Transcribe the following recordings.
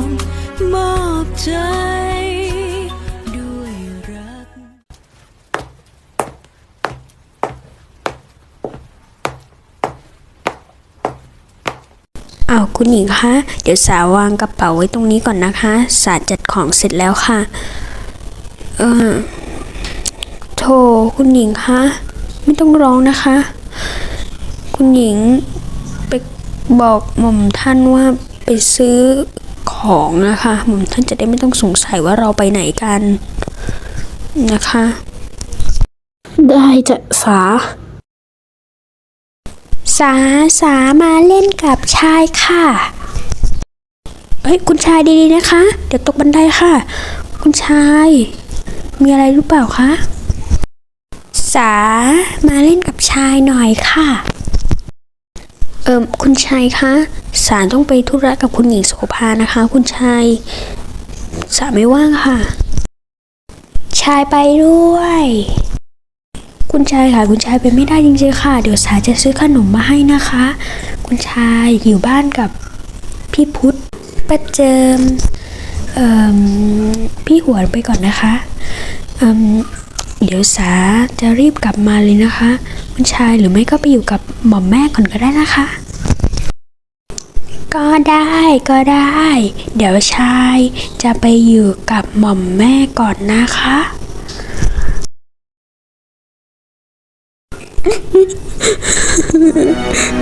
มมอบใจด้วยรักอาวคุณหญิงคะ เดี๋ยวสาววางกระเป๋าไว้ตรงนี้ก่อนนะคะ สาจัดของเสร็จแล้วค่ะ เออโทรคุณหญิงคะ ไม่ต้องร้องนะคะ คุณหญิงไปบอกหม่อมท่านว่าไปซื้อ ของนะคะมท่านจะได้ไม่ต้องสงสัยว่าเราไปไหนกันนะคะ ได้จะสา สาสามาเล่นกับชายค่ะ เฮ้ย คุณชายดีๆนะคะ เดี๋ยวตกบันไดค่ะ คุณชาย มีอะไรหรือเปล่าคะ สามาเล่นกับชายหน่อยค่ะ อคุณชายคะสาต้องไปธุระกับคุณหญิงโสภานะคะ คุณชายสาไม่ว่างค่ะ ชายไปด้วย คุณชายค่ะ คุณชายไปไม่ได้จริงๆค่ะ เดี๋ยวสาจะซื้อขนมมาให้นะคะ คุณชายอยู่บ้านกับพี่พุธประเจิมเอ่มพี่หวนไปก่อนนะคะเอ่มเดี๋ยวสาจะรีบกลับมาเลยนะคะ คุณชายหรือไม่ก็ไปอยู่กับหม่อมแม่ก่อนก็ได้นะคะ ก็ได้ก็ได้ เดี๋ยวชายจะไปอยู่กับหม่อมแม่ก่อนนะคะ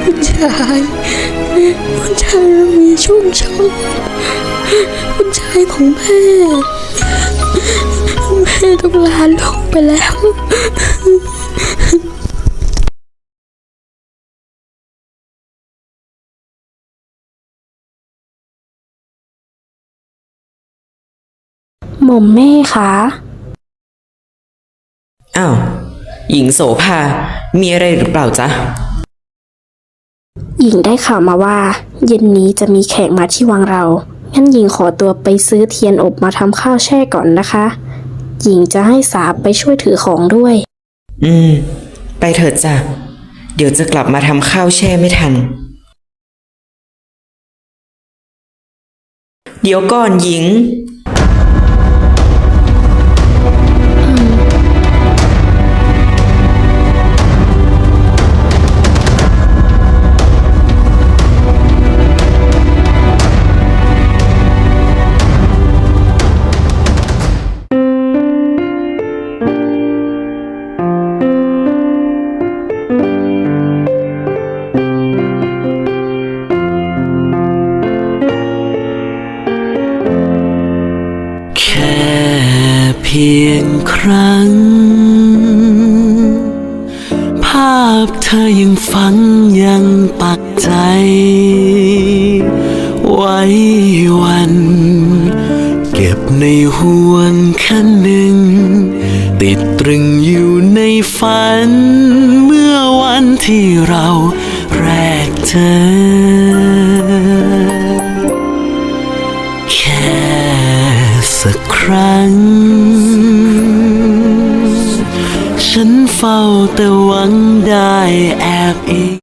คุณชายคุณชายมีชุ่มชอบคุณชายของแม่แม่ต้องลาลูกไปแล้ว หม่อมแม่คะอ้าวหญิงโสภา มีอะไรหรือเปล่าจ๊ะ หญิงได้ข่าวมาว่า เย็นนี้จะมีแขกมาที่วังเรา งั้นหญิงขอตัวไปซื้อเทียนอบมาทำข้าวแช่ก่อนนะคะ หญิงจะให้สาไปช่วยถือของด้วย อืม ไปเถิดจ้ะ เดี๋ยวจะกลับมาทำข้าวแช่ไม่ทัน เดี๋ยวก่อนหญิง พียงครั้ง ภาพเธอยังฝังยังปักใจ ไว้วัน เก็บในห่วงคันหนึ่ง ติดตรึงอยู่ในฝัน เมื่อวันที่เราแรกเจอ เฝ้าแต่หวังได้แอบอิง